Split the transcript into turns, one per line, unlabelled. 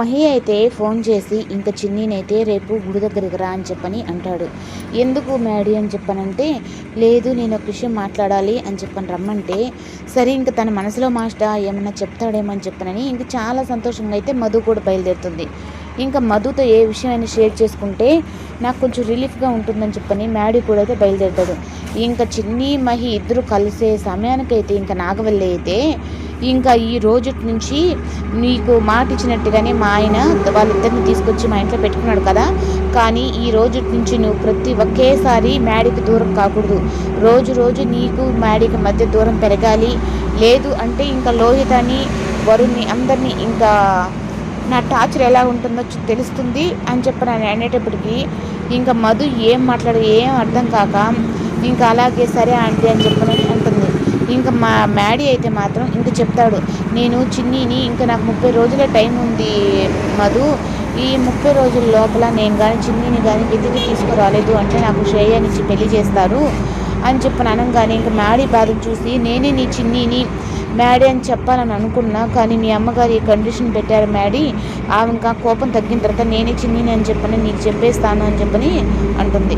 మహి అయితే ఫోన్ చేసి ఇంకా చిన్నీనైతే రేపు గుడి దగ్గరికి రా అని చెప్పని అంటాడు. ఎందుకు మ్యాడీ అని చెప్పనంటే లేదు నేను ఒక విషయం మాట్లాడాలి అని చెప్పని రమ్మంటే సరే ఇంకా తన మనసులో మాట ఏమన్నా చెప్తాడేమో అని చెప్పనని ఇంకా చాలా సంతోషంగా అయితే మధు కూడా బయలుదేరుతుంది. ఇంకా మధుతో ఏ విషయమైనా షేర్ చేసుకుంటే నాకు కొంచెం రిలీఫ్గా ఉంటుందని చెప్పని మ్యాడీ కూడా అయితే బయలుదేరుతాడు. ఇంకా చిన్ని మహి ఇద్దరు కలిసే సమయానికైతే ఇంకా నాగవల్లి అయితే ఇంకా ఈ రోజు నుంచి నీకు మాట ఇచ్చినట్టుగానే మా ఆయన వాళ్ళిద్దరిని తీసుకొచ్చి మా ఇంట్లో పెట్టుకున్నాడు కదా. కానీ ఈ రోజు నుంచి నువ్వు ప్రతి ఒకేసారి మ్యాడీకి దూరం కాకూడదు. రోజు రోజు నీకు మ్యాడీకి మధ్య దూరం పెరగాలి. లేదు అంటే ఇంకా లోహితాన్ని వరుణ్ణి అందరినీ ఇంకా నా టార్చర్ ఎలా ఉంటుందో తెలుస్తుంది అని చెప్పి నేను అనేటప్పటికీ ఇంకా మధు ఏం మాట్లాడు ఏం అర్థం కాక ఇంకా అలాగే సరే ఆంటీ అని చెప్పి ఇంకా మా మ్యాడీ అయితే మాత్రం ఇంకా చెప్తాడు నేను చిన్నీని ఇంకా నాకు ముప్పై రోజుల టైం ఉంది మధు ఈ ముప్పై రోజుల లోపల నేను కానీ చిన్నీని కానీ వెతికి తీసుకురాలేదు అంటే నాకు శ్రేయానిచ్చి పెళ్ళి చేస్తారు అని చెప్పిన అనగానే ఇంకా మ్యాడీ బాధను చూసి నేనే నీ చిన్నీని మ్యాడీ అని చెప్పాలని అనుకున్నా కానీ మీ అమ్మగారు ఈ కండిషన్ పెట్టారు మ్యాడీ ఆమె ఇంకా కోపం తగ్గిన తర్వాత నేనే చిన్నీని అని చెప్పని నీకు చెప్పేస్తాను అని చెప్పని అంటుంది.